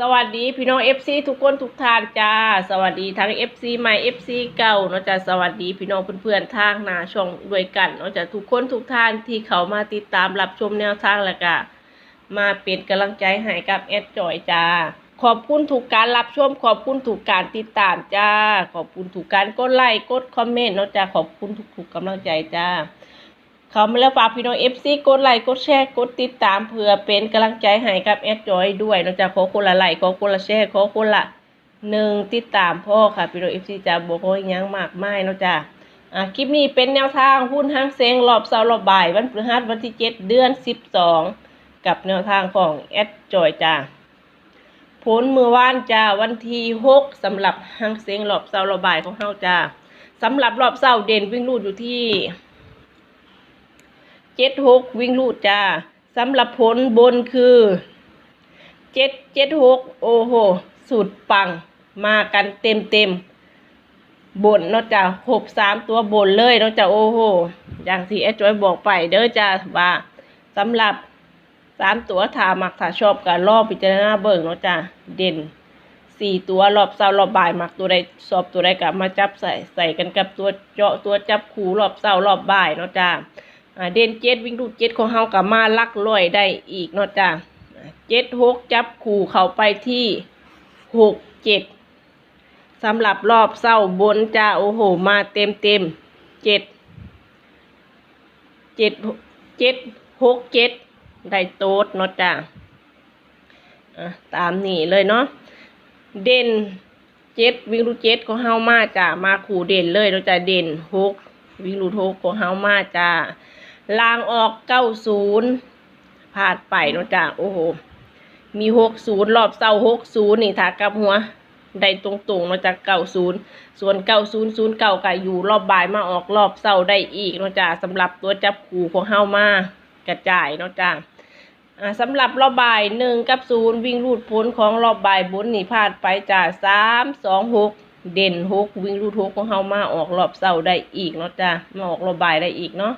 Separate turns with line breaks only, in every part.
สวัสดีพี่น้อง FC ทุกคนทุกท่านจ้า สวัสดีทั้ง FC ใหม่ FC เก่าเนาะจ้าสวัสดีพี่น้องเพื่อนๆทางนาช่องด้วยกันเนาะจ้าทุกคนทุกท่านที่เขามาติดตามรับชมแนวทางแล้วก็มาเป็นกำลังใจให้กับแอดจอยจ้า ขอบคุณถูกการรับชม ขอบคุณถูกการติดตามจ้า ขอบคุณถูกการกดไลค์กดคอมเมนต์เนาะจ้าขอบคุณทุกๆกำลังใจจ้า เขามาแล้วฝากพี่น้องเอฟซีกดไลค์กดแชร์กดติดตามเพื่อเป็นกำลังใจให้กับแอดจอยด้วยนอกจากขอคนละไลค์ขอคนละแชร์ขอคนละหนึ่งติดตามพ่อค่ะพี่น้องเอฟซีจะบอกว่ายังมากไม่นอกจากอะคลิปนี้เป็นแนวทางหุ้นห้างเซงรอบเสาร์รอบบ่ายวันพฤหัสวันที่เจ็ดเดือนสิบสองกับแนวทางของแอดจอยจ้าผลมือว่านจ้าวันที่หกสำหรับห้างเซงรอบเสาร์รอบบ่ายของเฮาจ้าสำหรับรอบเสาร์เด่นวิ่งลูดอยู่ที่ เจ็ดหกวิ่งลูดจ้าสำหรับผลบนคือเจ็ดเจ็ดหกโอ้โหสุดปังมากันเต็มเต็มบนเนาะจ้าหกสามตัวบนเลยเนาะจ้าโอ้โหอย่างที่แอดจอยบอกไปเด้อจ้าว่าสำหรับสามตัวถามักถ้าชอบกันรอบพิจารณาเบิ่งเนาะจ้าเด่นสี่ตัวรอบเสาร์รอบบ่ายมักตัวใดสอบตัวใดกับมาจับใส่ใส่กันกับตัวเจาะตัวจับคู่รอบเสาร์รอบบ่ายเนาะจ้า เด่นเจ็ดวิ่งดูดเจ็ดของเฮากับมาลักลอยได้อีกเนาะจ้ะเจ็ดหกจับขู่เข้าไปที่หกเจ็ดสำหรับรอบเศร้าบนจ้าโอ้โห มาเต็มเต็มเจ็ดเจ็ดเจ็ดหกเจ็ดได้โต๊ดเนาะจ้ะอะตามนี่เลยเนาะเด่นเจ็ดวิ่งรูเจ็ดของเฮามาจ้ามาขู่เด่นเลยเนาจะเด่นหกวิ่งรูหกของเฮามาจ้า ลางออกเก้าศูนย์พลาดไปเนาะจ้ะโอ้โห มีหกศูนย์รอบเศร้าหกศูนย์นี่ถ้ากลับหัวได้ตรงๆเนาะจ้ะเก้าศูนย์ส่วนเก้าศูนย์ศูนย์เก้าก็อยู่รอบบ่ายมาออกรอบเศร้าได้อีกเนาะจ้ะสำหรับตัวจับขู่ของเฮามากระจายเนาะจ้ะอ่าสำหรับรอบบ่ายหนึ่งกับศูนย์วิ่งรูดพ้นของรอบบ่ายบนนี่พลาดไปจ้ะสามสองหกเด่นหกวิ่งรูดหกของเฮามาออกรอบเศร้าได้อีกเนาะจ้ะมาออกรอบบ่ายได้อีกเนาะ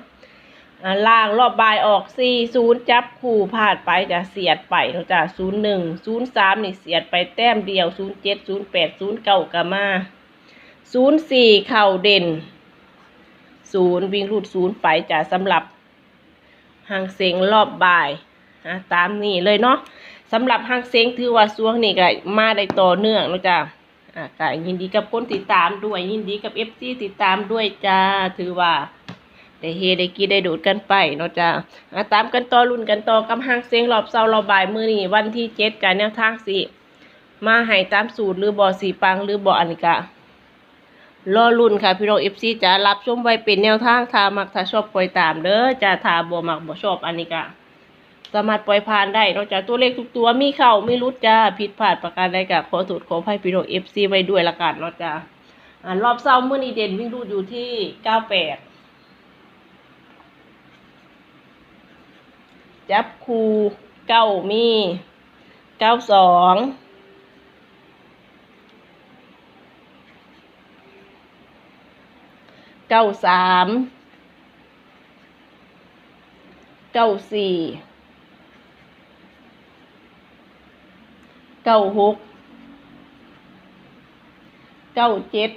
ล่างรอบบายออกสี่ศูนย์จับคู่พลาดไปจะเสียดไปเนาะจ้ะศูนย์หนึ่งศูนย์สามนี่เสียดไปแต้มเดียวศูนย์เจ็ดศูนย์แปดศูนย์เก้ากามาศูนย์สี่เข่าเด่นศูนย์วิ่งรูดศูนย์ไปจะสำหรับหางเสียงรอบบ่ายอะตามนี้เลยเนาะสำหรับหางเสียงถือว่าช่วงนี้ก็มาได้ต่อเนื่องเนาะจ้ะอะก็ยินดีกับคนติดตามด้วย ยินดีกับเอฟซีติดตามด้วยจ้าถือว่า ได้เฮได้กินได้ดูดกันไปเนาะจ้าอะตามกันต่อรุ่นกันต่อกับห้างเสียงรอบเสาร์รอบบ่ายมือนี่วันที่เจ็ดการแนวทางสิมาให้ตามสูตรหรือบ่อสีปังหรือบ่ออันกะรอรุ่นค่ะพี่น้องเอฟซีจะรับชมไว้เป็นแนวทางถ้ามักถ้าชอบปล่อยตามเด้อจะถ้าบ่มักบ่ชอบอันนี้กะสามารถปล่อยผ่านได้เนอกจากตัวเลขทุกตัวมีเข้ามีรุดจ้าผิดพลาดประการใดกะขอโทษขออภัยพี่น้องเอฟซีไว้ด้วยละกันเนาะจ้ารอบเสาร์มื้อนี้เด่นวิ่งรูดอยู่ที่เก้าแปด จับคูเก้ามีเก้าสองเก้าสามเก้าสี่เก้าหกเก้าเจ็ด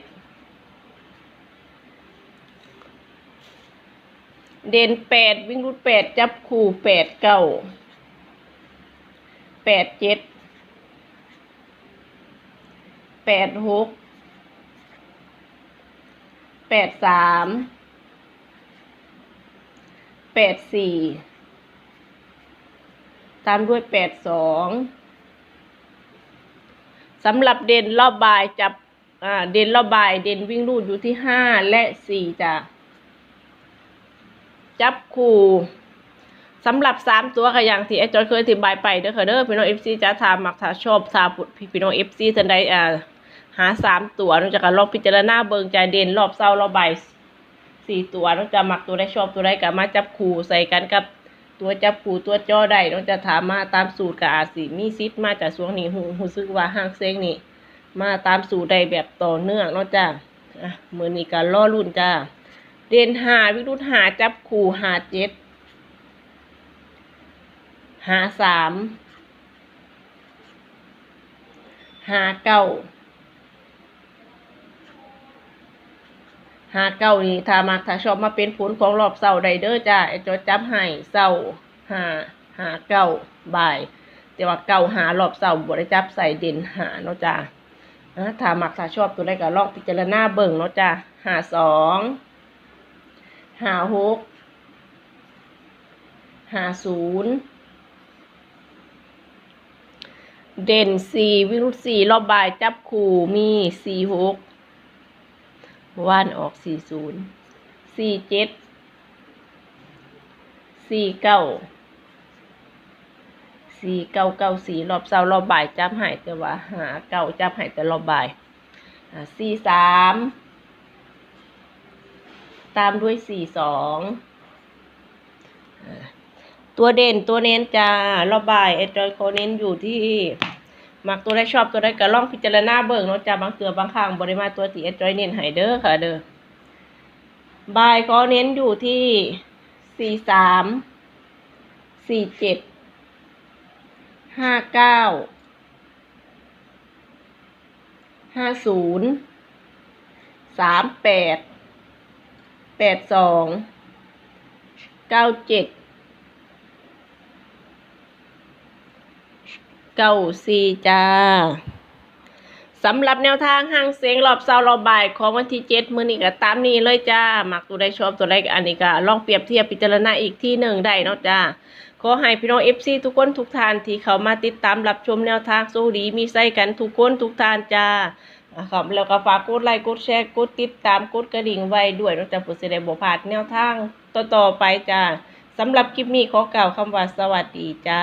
เด่นแปดวิ่งรูดแปดจับคู่แปดเก้าแปดเจ็ดแปดหกแปดสามแปดสี่ตามด้วยแปดสองสำหรับเด่นรอบบายจับเด่นรอบบายเด่นวิ่งรูดอยู่ที่ห้าและสี่จ้ะ จับคู่สำหรับสามตัวค่ะอย่างที่ไอจอยเคยอธิบายไปเด้อค่ะเด้อพี่น้องเอฟซีจะทามักถ้าชอบทาปุดพี่น้องเอฟซีทันใดอ่าหาสามตัวนอกจากการองพิจารณาเบิงใจเด่นรอบเศร้ารอบใบสี่ตัวนอกจากมักตัวได้ชอบตัวได้ก็มาจับคู่ใส่กันกับตัวจับคู่ตัวจ่อได้นอกจากถามมาตามสูตรกับอาสิมีซิดมาจากช่วงนี้หูหูซึกว่าห้างเซ้งนี่มาตามสูตรได้แบบต่อเนื่องนอกจากอะมือนี้การล่อรุ่นจ้า เด่นหาวิรุธหาจับคู่หาเจ็ดหาสามหาเก้าหาเก้านี่ถ้ามักถ้าชอบมาเป็นผลของรอบเสาร์ใดเด้อจ้าไอจอจับให้เสาหาหาเก้าบ่ายแต่ว่าเก้าหารอบเสาร์บ่ได้จับใส่เด่นหาเนาะจ้าถ้ามักถ้าชอบตัวใดก็ลองพิจารณาเบิ่งเนาะจ้าหาสอง หาหกหาศูนย์เด่นสี่วิรุตสี่รอบบ่ายจับคู่มีสี่หกว่านออกสี่ศูนย์สี่เจ็ดสี่เก้าสี่เก้าเก้าสี่รอบเสาร์รอบบ่ายจับหายแต่ว่าหาเก้าจับหายแต่รอบบ่ายสี่สาม ตามด้วยสี่สองตัวเด่นตัวเน้นจะระบายไอจอยโคเน้นอยู่ที่มักตัวได้ชอบตัวได้ก็ลองพิจารณาเบิ่งเนาะจ้าบางเตือบางครั้งบริมาตัวที่ไอจอยเน้นให้เด้อค่ะเด้อบายก็เน้นอยู่ที่สี่สามสี่เจ็ดห้าเก้าห้าศูนย์สามแปด แปดสองเก้าเจ็ดเก้าสี่จ้าสำหรับแนวทางห้างเสียงรอบเสาร์รอบบ่ายของวันที่เจ็ดมื้อนี้ก็ตามนี้เลยจ้าหมักตัวได้ชอบตัวไดก็อันนี้ก็ลองเปรียบเทียบพิจารณาอีกที่หนึ่งได้เนาะจ้า ขอให้พี่น้องเอฟซีทุกคนทุกท่านที่เขามาติดตามรับชมแนวทางสู้ดีมีไส้กันทุกคนทุกท่านจ้าครับแล้วก็ฝากกดไลค์กดแชร์กดติดตามกดกระดิ่งไว้ด้วยนอกจากผู้เสิได้บ่พาดแนวทางต่อๆไปจ้าสำหรับคลิปนี้ขอกล่าวคำว่าสวัสดีจ้า